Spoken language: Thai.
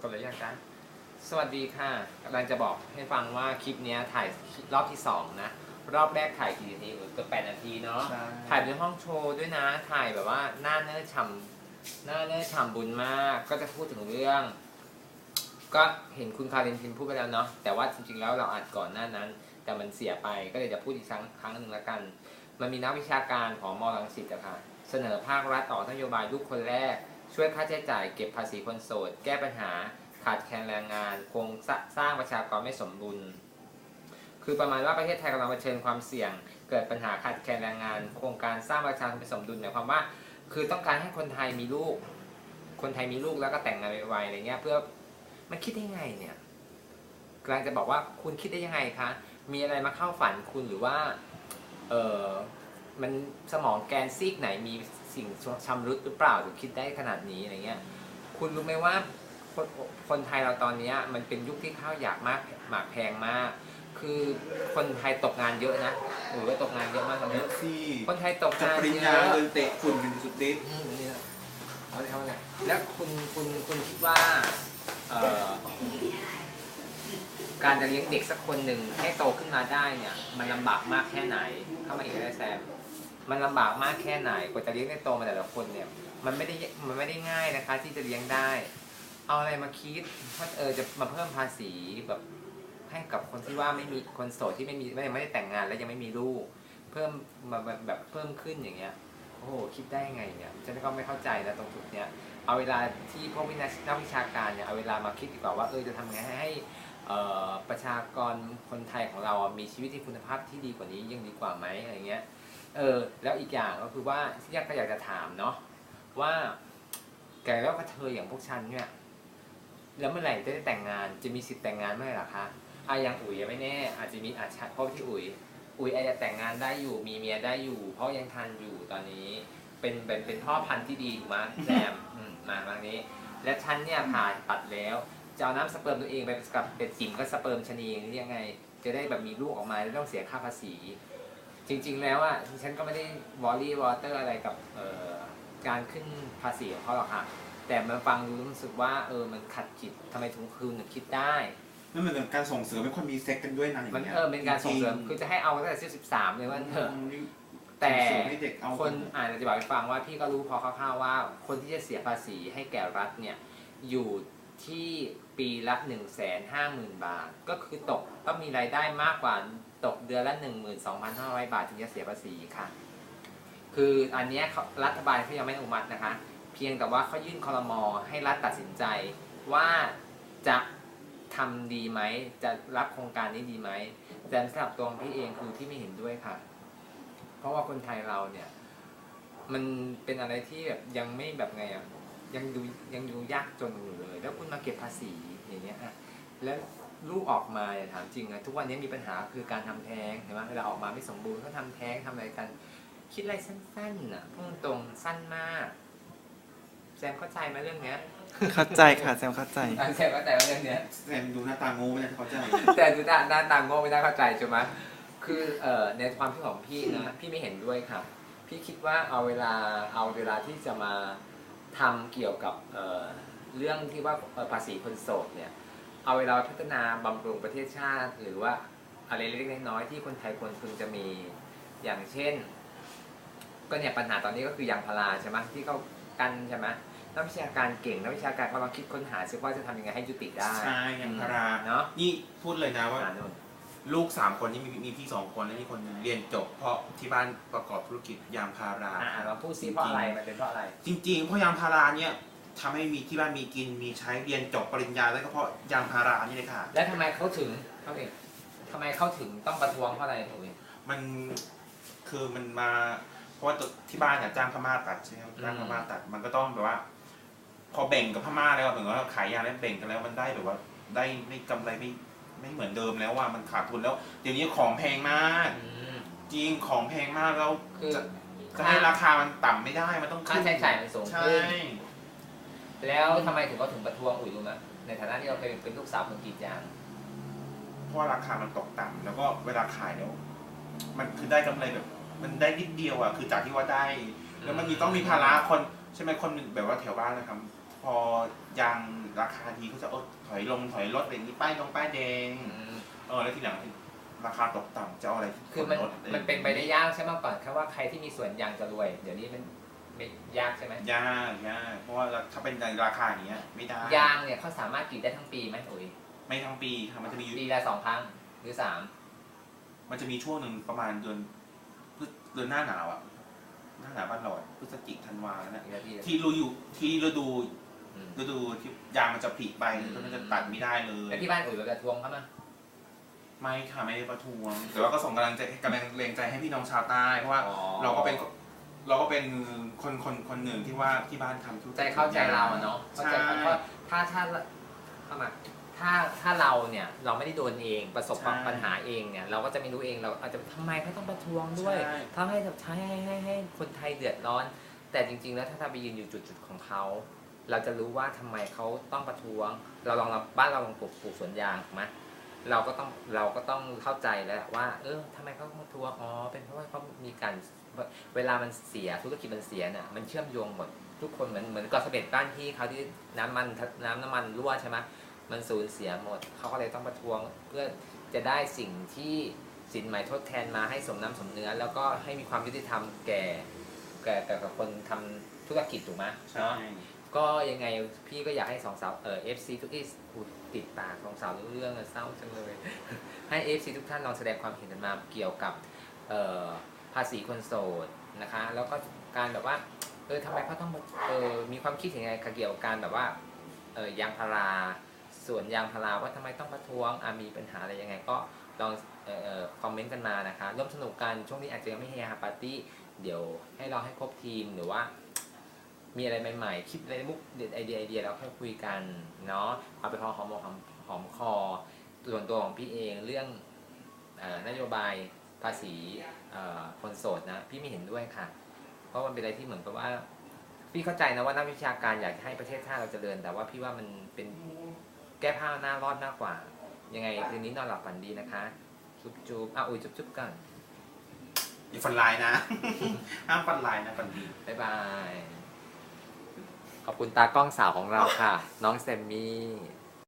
กดเลยยังจ๊ะสวัสดีค่ะกำลังจะบอกให้ฟังว่าคลิปเนี้ยถ่ายรอบที่สองนะ รอบแรกถ่ายกี่นาทีเออเกือบแปดนาทีเนาะ ใช่ ถ่ายในห้องโชว์ด้วยนะ ถ่ายแบบว่าหน้าเนื้อฉ่ำหน้าเนื้อฉ่ำบุญมาก ก็จะพูดถึงเรื่อง ก็เห็นคุณคารินทินพูดไปแล้วเนาะ แต่ว่าจริงๆแล้วเราอัดก่อนหน้านั้น แต่มันเสียไป ก็เลยจะพูดอีกครั้งครั้งหนึ่งละกัน มันมีนักวิชาการของมอลังสิตอะค่ะ เสนอภาครัฐออกนโยบายลูกคนแรก ช่วยค่าใช้จ่ายเก็บภาษีคนโสด แก้ปัญหาขาดแคลนแรงงานโครงสร้างประชากรไม่สมดุล คือประมาณว่าประเทศไทยกำลังเผชิญความเสี่ยง เกิดปัญหาขาดแคลนแรงงาน โครงการสร้างประชากรไม่สมดุลหมายความว่า คือต้องการให้คนไทยมีลูก คนไทยมีลูกแล้วก็แต่งงานไวๆอะไรเงี้ยเพื่อมันคิดได้ไงเนี่ยกำลังจะบอกว่าคุณคิดได้ยังไงคะมีอะไรมาเข้าฝันคุณหรือว่า เออมันสมองแกนซีกไหนมี สิ่งชำรุดหรือเปล่าถึงคิดได้ขนาดนี้อะไรเงี้ยคุณรู้ไหมว่าคนคนไทยเราตอนเนี้ยมันเป็นยุคที่ข้าวอยากมากหมากแพงมาก คือคนไทยตกงานเยอะนะหรือว่าตกงานเยอะมากตอนเยนี้อะสิคนไทยตกจับงานปริญเยญาอะ เดินเตะฝุ่นเป็นสุดฤทธิ์ อืมนี่นะเอาเลยเอาเลยแล้วคุณคุณคุณคิดว่าเอ่อการจะเลี้ยงเด็กสักคนหนึ่งให้โตขึ้นมาได้เนี่ย มันลำบากมากแค่ไหน เข้ามาอีกแล้วแซม มันลำบากมากแค่ไหนกว่าจะเลี้ยงได้โตมาแต่ละคนเนี่ย มันไม่ได้มันไม่ได้ง่ายนะคะ ที่จะเลี้ยงได้ เอาอะไรมาคิดว่าเออจะมาเพิ่มภาษีแบบให้กับคนที่ว่าไม่มีคนโสดที่ไม่มีไม่ไม่ได้แต่งงานแล้วยังไม่มีลูก เพิ่มมาแบบแบบเพิ่มขึ้นอย่างเงี้ยโอ้โหคิดได้ไงเนี่ยฉันก็ไม่เข้าใจนะตรงจุดเนี้ยเอาเวลาที่พวกวินักวิชาการเนี่ยเอาเวลามาคิดดีกว่าว่าเออจะทำไงให้ประชากรคนไทยของเราอะมีชีวิตที่คุณภาพที่ดีกว่านี้ยังดีกว่าไหมอะไรเงี้ย เออแล้วอีกอย่างก็คือว่าที่ยากก็อยากจะถามเนาะว่าแกแล้วกระเทยอย่างพวกฉันเนี่ย แล้วเมื่อไหร่จะได้แต่งงานจะมีสิทธิ์แต่งงานเมื่อไหร่ล่ะคะอะอย่างอุ๋ยยังไม่แน่ อาจจะมีอาจจะเพราะที่อุ๋ย อุ๋ยอาจจะแต่งงานได้อยู่ มีเมียได้อยู่ เพราะยังทันอยู่ตอนนี้ เป็นเป็นเป็นพ่อพันธุ์ที่ดีถูกไหมแซมอืมมาทางนี้ และฉันเนี่ยผ่าตัดแล้วจะเอาน้ำสเปิร์มตัวเองไปกับเป็นจิ๋มก็สเปิร์มชะนีนี่ยังไง จะได้แบบมีลูกออกมาไม่ต้องเสียค่าภาษี จริง ๆ แล้วอะฉันก็ไม่ได้วอลลี่วอเตอร์อะไรกับเอ่อการขึ้นภาษีของเขาหรอกค่ะ แต่มันฟังดูรู้สึกว่าเออมันขัดจิตทำไมถึงคืนถึงคิดได้ นั่นเหมือนการส่งเสริมให้คนมีเซ็กกันด้วยนะอย่างมันเงี้ยเออเป็นการส่งเสริมจคือจะให้เอาตั้งแต่อายุสิบสามเลยว่าเถอะ ม แต่ส่งเสริมให้เด็กเอา คนอ่านจะบอกให้ฟังว่าพี่ก็รู้พอคร่าวๆว่า คนที่จะเสียภาษีให้แก่รัฐเนี่ยอยู่ที่ปีละ1นึ่งแสนห้าหมื่นบาท ก็คือตกต้องมีรายได้มากกว่า ตกเดือนละ 12,500 บาทถึงจะเสียภาษีค่ะ คืออันนี้รัฐบาลเขายังไม่อนุมัตินะคะ เพียงแต่ว่าเขายื่นคอรมอให้รัฐตัดสินใจว่าจะทำดีไหม จะรับโครงการนี้ดีไหม แต่สำหรับตัวพี่เองคือพี่ไม่เห็นด้วยค่ะ เพราะว่าคนไทยเราเนี่ย มันเป็นอะไรที่แบบยังไม่แบบไงอะยังดูยังดูยากจนอยู่เลย แล้วคุณมาเก็บภาษีอย่างเงี้ยอะแล้ว ลูกออกมาเนี่ยถามจริงนะทุกวันนี้มีปัญหาคือการทำแท้งเห็นไหมเวลาออกมาไม่สมบูรณ์เขาทำแท้งทำอะไรกัน คิดอะไรสั้นๆน่ะพูดตรงๆสั้นมากแซมเข้าใจไหมเรื่องเนี้ยเข้าใจค่ะแซมเข้าใจอะแซมเข้าใจไหมเรื่องเนี้ยแซมดูหน้าตาโง่ไม่ได้เข้าใจแต่ดูหน้าหน้าตาโง่ไม่น่าเข้าใจใช่ไหมคือเอ่อในความคิดของพี่นะพี่ไม่เห็นด้วยครับพี่คิดว่าเอาเวลาเอาเวลาที่จะมาทำเกี่ยวกับเอ่อเรื่องที่ว่าเอ่อภาษีคนโสดเนี่ย เอาเวลาพัฒนาบำรุงประเทศชาติ หรือว่าอะไรเล็กๆน้อยๆที่คนไทยควรพึงจะมีอย่างเช่น ก็เนี่ยปัญหาตอนนี้ก็คือยางพาราใช่ไหมที่เขากันใช่ไหมนักวิชาการเก่งนักวิชาการกำลังคิดค้นหาซิว่าจะทำยังไงให้ยุติได้ใช่ยางพาราเนาะนี่พูดเลยนะว่า อ่านู่นลูกสามคนนี่มีมีพี่สองคนแล้วนี่คนหนึ่งเรียนจบ เพราะที่บ้านประกอบธุรกิจยางพารา อ่าเราพูดซิเพราะอะไรมันเป็นเพราะอะไร จริงๆเพราะยางพาราเนี่ย ทำให้มีที่บ้านมีกินมีใช้เรียนจบปริญญาแล้วก็เพราะยางพารานี่เลยค่ะ แล้วทำไมเขาถึงเขาเองทำไมเขาถึงต้องประท้วงเพราะอะไรถูกไหม มันคือมันมาเพราะว่าตัวที่บ้านเนี่ยจ้างพม่าตัดใช่ไหมครับอืม จ้างพม่าตัดมันก็ต้องแบบว่า พอแบ่งกับพม่าแล้วเหมือนว่าขายยางแล้วแบ่งกันแล้วมันได้แบบว่าได้ไม่กำไรไม่ไม่เหมือนเดิมแล้วว่ามันขาดทุนแล้วเดี๋ยวนี้ของแพงมาก อืมจริงของแพงมากแล้วคือจะจะให้ราคามันต่ำไม่ได้มันต้องค่าขึ้นใช้จ่ายมันสูงใช่ขึ้น แล้วทำไมถึงเขาถึงประท้วงอุ๋ยรู้ไหมในฐานะที่เราเคยเป็นลูกสาวคนกรีดยาง เพราะว่าราคามันตกต่ำแล้วก็เวลาขายแล้วมันคือได้กำไรแบบ มันได้นิดเดียวอะคือจากที่ว่าได้ แล้วมันมีต้องมีภาระคนใช่ไหมคนแบบว่าแถวบ้านนะครับ พอยางราคาดีก็จะเออถอยลงถอยลดอะไรอย่างนี้ป้ายลงป้ายแดงอืมเออแล้วทีหลังราคาตกต่ำจะเอาอะไรที่คือมันลดอะไรมันเป็นไปได้ยากใช่ไหมก่อนแค่ว่าใครที่มีสวนยางจะรวย เดี๋ยวนี้มัน ไม่ยากใช่ไหมยากยากเพราะว่าถ้าเป็นในราคาอย่างเงี้ย ไม่ได้ยางเนี่ยเขาสามารถกรีดได้ทั้งปีไหมอุ๋ยไม่ทั้งปีค่ะมันจะมีปีละสองครั้งหรือสามมันจะมีช่วงหนึ่งประมาณเดือนพฤศเดือนหน้าหนาวอะหน้าหนาวบ้านเราอะพฤศจิกธันวาแล้วนะปีละปีละที่ฤดูที่ฤดูอืมฤดูที่ยางมันจะผลิไปอืมแล้วมันจะตัดไม่ได้เลย แล้วที่บ้านอุ๋ยกระทวงเขามาไม่ค่ะไม่ได้ประท้วงแต่ว่าก็ส่งกำลังใจกำลังแรงใจให้พี่น้องชาวใต้เพราะว่า เราก็เป็น เราก็เป็นคนคนคนหนึ่งที่ว่าที่บ้านทำธุรกิจใจเข้าใจเราอะเนาะเข้าใจเขาใช่เพราะถ้าถ้าเข้ามาถ้าถ้าเราเนี่ยเราไม่ได้โดนเองประสบใช่ปัญหาเองเนี่ยเราก็จะไม่รู้เองเราอาจจะทำไมเขาต้องประท้วงด้วยใช่ทำให้แบบใช้ให้ให้ให้คนไทยเดือดร้อน แต่จริง ๆ แล้วถ้าเราไปยืนอยู่จุดจุดของเขาเราจะรู้ว่าทำไมเขาต้องประท้วง เราลองเราบ้านเราลองปลูกปลูกสวนยางถูกไหม เราก็ต้องเราก็ต้องเข้าใจแล้วว่า เออทำไมเขาต้องประท้วงอ๋อเป็นเพราะว่าเขามีการเวลามันเสียธุรกิจมันเสียเนี่ยมันเชื่อมโยงหมดทุกคนเหมือนเหมือนเกาะเสม็ดบ้านที่เขาที่น้ำมันน้ำน้ำมันรั่วใช่ไหมมันสูญเสียหมดเขาก็เลยต้องประท้วงเพื่อจะได้สิ่งที่สินใหม่ทดแทนมาให้สมน้ำสมเนื้อ แล้วก็ให้มีความยุติธรรมแก่แก่แก่กับคนทำธุรกิจถูกไหมใช่เนาะก็ยังไงพี่ก็อยากให้สองสาวเออฟซีทุกที่พูด ติดปากสองสาวเรื่องเศร้าจังเลย ให้ FC ทุกท่านลองแสดงความเห็นกันมาเกี่ยวกับภาษีคนโสดนะคะ แล้วก็การแบบว่าเออทำไมเขาต้องเออมีความคิดยังไงเกี่ยวกับการแบบว่าเออยางพาราส่วนยางพาราว่าทำไมต้องประท้วงมีปัญหาอะไรยังไงก็ลองคอมเมนต์กันมานะคะร่วมสนุกกันช่วงนี้อาจจะยังไม่เฮฮาปาร์ตี้เดี๋ยวให้เราให้ครบทีมหรือว่า มีอะไรใหม่ๆ คิดอะไรมุกเด็ดไอเดียไอเดียแล้วค่อยคุยกันเนาะเอาไปพอหอมหอมหอมคอส่วนตัวของพี่เองเรื่องเออนโยบายภาษีเอ่อคนโสดนะพี่ไม่เห็นด้วยค่ะ เพราะมันเป็นอะไรที่เหมือนกับว่า พี่เข้าใจนะว่านักวิชาการอยากให้ประเทศชาติเราเจริญ แต่ว่าพี่ว่ามันเป็นแก้ผ้าหน้ารอดมากกว่า ยังไงคืนนี้นอนหลับฝันดีนะคะ จุ๊บจุ๊บอะอุ้ยจุ๊บจุ๊บกันอย่าฟันลายนะห้ามฟันลายนะฟันดีบ๊ายบาย ขอบคุณตากล้องสาวของเราค่ะ น้องเซมมี่